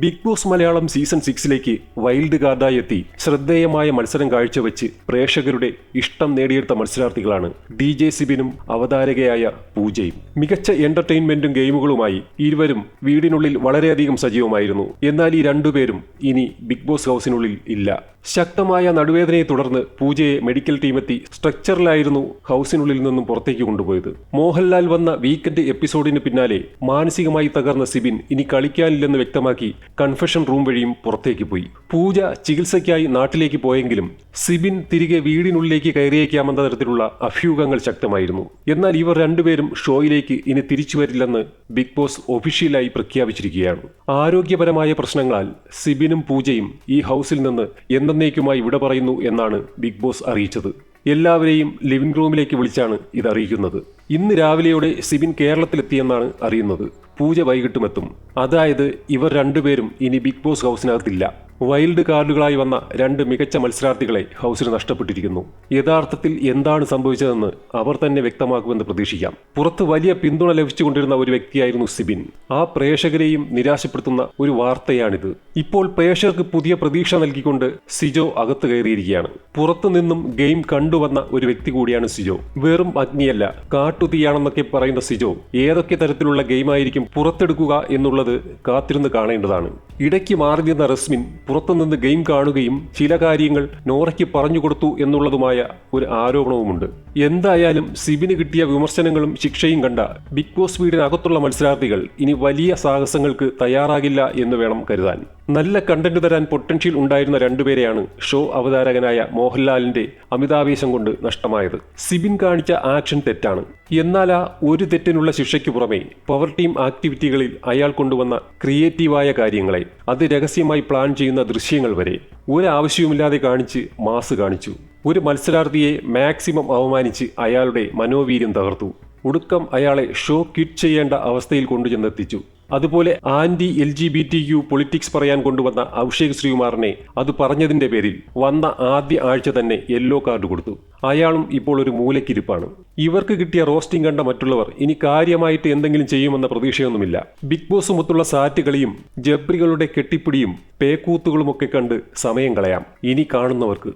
Big Boss Malayalam season സിക്സിലേക്ക് wild കാർഡായി എത്തി ശ്രദ്ധേയമായ മത്സരം കാഴ്ചവെച്ച് പ്രേക്ഷകരുടെ ഇഷ്ടം നേടിയെടുത്ത മത്സരാർത്ഥികളാണ് ഡി ജെ സിബിനും അവതാരകയായ പൂജയും. മികച്ച എന്റർടൈൻമെന്റും ഗെയിമുകളുമായി ഇരുവരും വീടിനുള്ളിൽ വളരെയധികം സജീവമായിരുന്നു. എന്നാൽ ഈ രണ്ടുപേരും ഇനി ബിഗ് ബോസ് ഹൗസിനുള്ളിൽ ഇല്ല. ശക്തമായ നടുവേദനയെ തുടർന്ന് പൂജയെ മെഡിക്കൽ ടീമെത്തി സ്ട്രക്ചറിലായിരുന്നു ഹൗസിനുള്ളിൽ നിന്നും പുറത്തേക്ക് കൊണ്ടുപോയത്. മോഹൻലാൽ വന്ന വീക്കെൻഡ് എപ്പിസോഡിന് പിന്നാലെ മാനസികമായി തകർന്ന സിബിൻ ഇനി കളിക്കാനില്ലെന്ന് വ്യക്തമാക്കി കൺഫെഷൻ റൂം വഴിയും പുറത്തേക്ക് പോയി. പൂജ ചികിത്സയ്ക്കായി നാട്ടിലേക്ക് പോയെങ്കിലും സിബിൻ തിരികെ വീടിനുള്ളിലേക്ക് കയറിയേക്കാമെന്ന തരത്തിലുള്ള അഭ്യൂഹങ്ങൾ ശക്തമായിരുന്നു. എന്നാൽ ഇവർ രണ്ടുപേരും ഷോയിലേക്ക് ഇനി തിരിച്ചു വരില്ലെന്ന് ബിഗ് ബോസ് ഒഫീഷ്യലായി പ്രഖ്യാപിച്ചിരിക്കുകയാണ്. ആരോഗ്യപരമായ പ്രശ്നങ്ങളാൽ സിബിനും പൂജയും ഈ ഹൗസിൽ നിന്ന് എന്നേക്കുമായി വിട പറയുന്നു എന്നാണ് ബിഗ് ബോസ് അറിയിച്ചത്. എല്ലാവരെയും ലിവിംഗ് റൂമിലേക്ക് വിളിച്ചാണ് ഇത് അറിയിക്കുന്നത് ഇന്ന് രാവിലെയോടെ സിബിൻ കേരളത്തിലെത്തിയെന്നാണ് അറിയുന്നത്. പൂജ വൈകിട്ടുമെത്തും. അതായത് ഇവർ രണ്ടുപേരും ഇനി ബിഗ് ബോസ് ഹൗസിനകത്തില്ല. വൈൽഡ് കാർഡുകളായി വന്ന രണ്ട് മികച്ച മത്സരാർത്ഥികളെ ഹൗസിന് നഷ്ടപ്പെട്ടിരിക്കുന്നു. യഥാർത്ഥത്തിൽ എന്താണ് സംഭവിച്ചതെന്ന് അവർ തന്നെ വ്യക്തമാക്കുമെന്ന് പ്രതീക്ഷിക്കാം. പുറത്ത് വലിയ പിന്തുണ ലഭിച്ചുകൊണ്ടിരുന്ന ഒരു വ്യക്തിയായിരുന്നു സിബിൻ. ആ പ്രേക്ഷകരെയും നിരാശപ്പെടുത്തുന്ന ഒരു വാർത്തയാണിത്. ഇപ്പോൾ പ്രേക്ഷകർക്ക് പുതിയ പ്രതീക്ഷ നൽകിക്കൊണ്ട് സിജോ അകത്ത് കയറിയിരിക്കുകയാണ്. പുറത്തു നിന്നും ഗെയിം കണ്ടുവന്ന ഒരു വ്യക്തി കൂടിയാണ് സിജോ. വെറും അഗ്നിയല്ല കാട്ടുതീയാണെന്നൊക്കെ പറയുന്ന സിജോ ഏതൊക്കെ തരത്തിലുള്ള ഗെയിമായിരിക്കും പുറത്തെടുക്കുക എന്നുള്ളത് കാത്തിരുന്ന് കാണേണ്ടതാണ്. ഇടയ്ക്ക് മാറി നിന്ന റസ്മിൻ പുറത്തുനിന്ന് ഗെയിം കാണുകയും ചില കാര്യങ്ങൾ നോറയ്ക്ക് പറഞ്ഞുകൊടുത്തു എന്നുള്ളതുമായ ഒരു ആരോപണവുമുണ്ട്. എന്തായാലും സിബിന് കിട്ടിയ വിമർശനങ്ങളും ശിക്ഷയും കണ്ട ബിഗ് ബോസ് വീടിനകത്തുള്ള മത്സരാർത്ഥികൾ ഇനി വലിയ സാഹസങ്ങൾക്ക് തയ്യാറാകില്ല എന്ന് വേണം കരുതാൻ. നല്ല കണ്ടന്റ് തരാൻ പൊട്ടൻഷ്യൽ ഉണ്ടായിരുന്ന രണ്ടുപേരെയാണ് ഷോ അവതാരകനായ മോഹൻലാലിന്റെ അമിതാവേശം കൊണ്ട് നഷ്ടമായത്. സിബിൻ കാണിച്ച ആക്ഷൻ തെറ്റാണ്. എന്നാൽ ആ ഒരു തെറ്റിനുള്ള ശിക്ഷയ്ക്ക് പുറമെ പവർ ടീം ആക്ടിവിറ്റികളിൽ അയാൾ കൊണ്ടുവന്ന ക്രിയേറ്റീവായ കാര്യങ്ങളെ അത് രഹസ്യമായി പ്ലാൻ ചെയ്യുന്ന ദൃശ്യങ്ങൾ വരെ. ഒരാവശ്യവുമില്ലാതെ കാണിച്ച് മാസ് കാണിച്ചു. ഒരു മത്സരാർത്ഥിയെ മാക്സിമം അവമാനിച്ച് അയാളുടെ മനോവീര്യം തകർത്തു. ഒടുക്കം അയാളെ ഷോ കിറ്റ് ചെയ്യേണ്ട അവസ്ഥയിൽ കൊണ്ടുചെന്നെത്തിച്ചു. അതുപോലെ anti L G B T Q politics പറയാൻ കൊണ്ടുവന്ന അഭിഷേക് ശ്രീകുമാറിനെ അത് പറഞ്ഞതിന്റെ പേരിൽ വന്ന ആദ്യ ആഴ്ച തന്നെ യെല്ലോ കാർഡ് കൊടുത്തു. അയാളും ഇപ്പോൾ ഒരു മൂലക്കിരിപ്പാണ്. ഇവർക്ക് കിട്ടിയ റോസ്റ്റിംഗ് കണ്ട മറ്റുള്ളവർ ഇനി കാര്യമായിട്ട് എന്തെങ്കിലും ചെയ്യുമെന്ന പ്രതീക്ഷയൊന്നുമില്ല. ബിഗ് ബോസുമൊത്തുള്ള സാറ്റ് കളിയും ജബ്രികളുടെ കെട്ടിപ്പിടിയും പേക്കൂത്തുകളുമൊക്കെ കണ്ട് സമയം കളയാം. ഇനി കാണുന്നവർക്ക്.